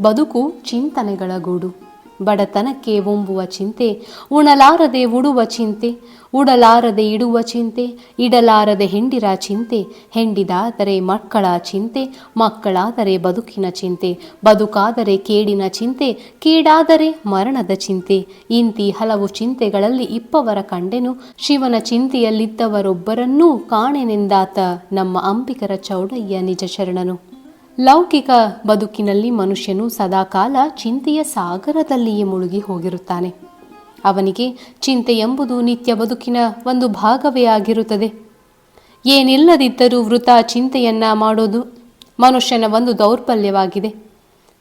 ಬದುಕು ಚಿಂತನೆಗಳ ಗೂಡು. ಬಡತನಕ್ಕೆ ಒಂಬುವ ಚಿಂತೆ, ಉಣಲಾರದೆ ಉಡುವ ಚಿಂತೆ, ಉಡಲಾರದೆ ಇಡುವ ಚಿಂತೆ, ಇಡಲಾರದೆ ಹೆಂಡಿರ ಚಿಂತೆ, ಹೆಂಡಿದಾದರೆ ಮಕ್ಕಳ ಚಿಂತೆ, ಮಕ್ಕಳಾದರೆ ಬದುಕಿನ ಚಿಂತೆ, ಬದುಕಾದರೆ ಕೇಡಿನ ಚಿಂತೆ, ಕೇಡಾದರೆ ಮರಣದ ಚಿಂತೆ. ಇಂತಿ ಹಲವು ಚಿಂತೆಗಳಲ್ಲಿ ಇಪ್ಪವರ ಕಂಡೆನು, ಶಿವನ ಚಿಂತೆಯಲ್ಲಿದ್ದವರೊಬ್ಬರನ್ನೂ ಕಾಣೆನೆಂದಾತ ನಮ್ಮ ಅಂಬಿಕರ ಚೌಡಯ್ಯ ನಿಜ ಶರಣನು. ಲೌಕಿಕ ಬದುಕಿನಲ್ಲಿ ಮನುಷ್ಯನು ಸದಾಕಾಲ ಚಿಂತೆಯ ಸಾಗರದಲ್ಲಿಯೇ ಮುಳುಗಿ ಹೋಗಿರುತ್ತಾನೆ. ಅವನಿಗೆ ಚಿಂತೆ ಎಂಬುದು ನಿತ್ಯ ಬದುಕಿನ ಒಂದು ಭಾಗವೇ ಆಗಿರುತ್ತದೆ. ಏನಿಲ್ಲದಿದ್ದರೂ ವೃತ ಚಿಂತೆಯನ್ನ ಮಾಡೋದು ಮನುಷ್ಯನ ಒಂದು ದೌರ್ಬಲ್ಯವಾಗಿದೆ.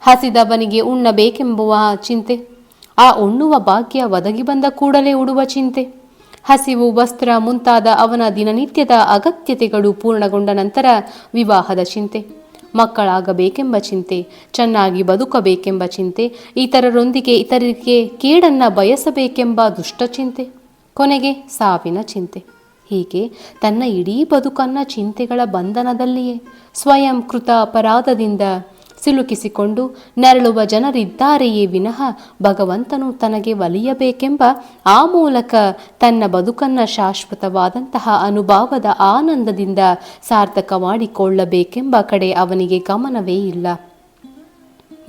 ಹಸಿದವನಿಗೆ ಉಣ್ಣಬೇಕೆಂಬುವ ಚಿಂತೆ, ಆ ಉಣ್ಣುವ ಭಾಗ್ಯ ಒದಗಿ ಬಂದ ಕೂಡಲೇ ಉಡುವ ಚಿಂತೆ, ಹಸಿವು ವಸ್ತ್ರ ಮುಂತಾದ ಅವನ ದಿನನಿತ್ಯದ ಅಗತ್ಯತೆಗಳು ಪೂರ್ಣಗೊಂಡ ನಂತರ ವಿವಾಹದ ಚಿಂತೆ. ಮಕ್ಕಳಾಗಬೇಕೆಂಬ ಚಿಂತೆ, ಚೆನ್ನಾಗಿ ಬದುಕಬೇಕೆಂಬ ಚಿಂತೆ, ಇತರರೊಂದಿಗೆ ಇತರರಿಗೆ ಕೇಡನ್ನು ಬಯಸಬೇಕೆಂಬ ದುಷ್ಟಚಿಂತೆ ಕೊನೆಗೆ ಸಾವಿನ ಚಿಂತೆ. ಹೀಗೆ ತನ್ನ ಇಡೀ ಬದುಕನ್ನ ಚಿಂತೆಗಳ ಬಂಧನದಲ್ಲಿಯೇ ಸ್ವಯಂ ಕೃತ ಅಪರಾಧದಿಂದ ಸಿಲುಕಿಸಿಕೊಂಡು ನರಳುವ ಜನರಿದ್ದಾರೆಯೇ ವಿನಃ ಭಗವಂತನು ತನಗೆ ಒಲಿಯಬೇಕೆಂಬ ಆ ಮೂಲಕ ತನ್ನ ಬದುಕನ್ನ ಶಾಶ್ವತವಾದಂತಹ ಅನುಭವದ ಆನಂದದಿಂದ ಸಾರ್ಥಕ ಮಾಡಿಕೊಳ್ಳಬೇಕೆಂಬ ಕಡೆ ಅವನಿಗೆ ಗಮನವೇ ಇಲ್ಲ.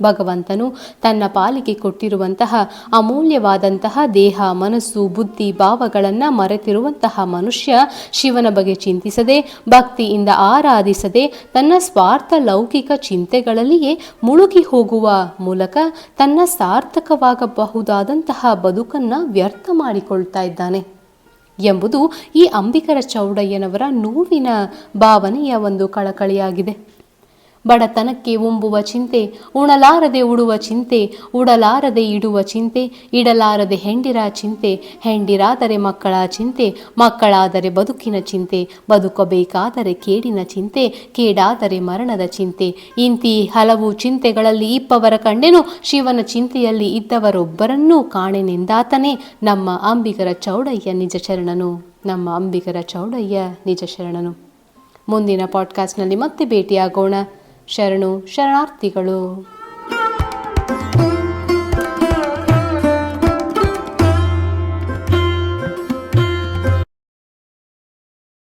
ಭಗವಂತನು ತನ್ನ ಪಾಲಿಗೆ ಕೊಟ್ಟಿರುವಂತಹ ಅಮೂಲ್ಯವಾದಂತಹ ದೇಹ, ಮನಸ್ಸು, ಬುದ್ಧಿ, ಭಾವಗಳನ್ನು ಮರೆತಿರುವಂತಹ ಮನುಷ್ಯ ಶಿವನ ಬಗ್ಗೆ ಚಿಂತಿಸದೆ, ಭಕ್ತಿಯಿಂದ ಆರಾಧಿಸದೆ ತನ್ನ ಸ್ವಾರ್ಥ ಲೌಕಿಕ ಚಿಂತೆಗಳಲ್ಲಿಯೇ ಮುಳುಗಿ ಹೋಗುವ ಮೂಲಕ ತನ್ನ ಸಾರ್ಥಕವಾಗಬಹುದಾದಂತಹ ಬದುಕನ್ನು ವ್ಯರ್ಥ ಮಾಡಿಕೊಳ್ತಾ ಇದ್ದಾನೆ ಎಂಬುದು ಈ ಅಂಬಿಕರ ಚೌಡಯ್ಯನವರ ನೋವಿನ ಭಾವನೆಯ ಒಂದು ಕಳಕಳಿಯಾಗಿದೆ. ಬಡತನಕ್ಕೆ ಉಂಬುವ ಚಿಂತೆ, ಉಣಲಾರದೆ ಉಡುವ ಚಿಂತೆ, ಉಡಲಾರದೆ ಇಡುವ ಚಿಂತೆ, ಇಡಲಾರದೆ ಹೆಂಡಿರ ಚಿಂತೆ, ಹೆಂಡಿರಾದರೆ ಮಕ್ಕಳ ಚಿಂತೆ, ಮಕ್ಕಳಾದರೆ ಬದುಕಿನ ಚಿಂತೆ, ಬದುಕಬೇಕಾದರೆ ಕೇಡಿನ ಚಿಂತೆ, ಕೇಡಾದರೆ ಮರಣದ ಚಿಂತೆ. ಇಂತಿ ಹಲವು ಚಿಂತೆಗಳಲ್ಲಿ ಇಪ್ಪವರ ಕಂಡೆನು ಶಿವನ ಚಿಂತೆಯಲ್ಲಿ ಇದ್ದವರೊಬ್ಬರನ್ನೂ ಕಾಣೆನೆಂದಾತನೇ ನಮ್ಮ ಅಂಬಿಗರ ಚೌಡಯ್ಯ ನಿಜ ಶರಣನು. ನಮ್ಮ ಅಂಬಿಗರ ಚೌಡಯ್ಯ ನಿಜ ಶರಣನು. ಮುಂದಿನ ಪಾಡ್ಕಾಸ್ಟ್ನಲ್ಲಿ ಮತ್ತೆ ಭೇಟಿಯಾಗೋಣ. ಶರಣು ಶರಣಾರ್ಥಿಗಳು.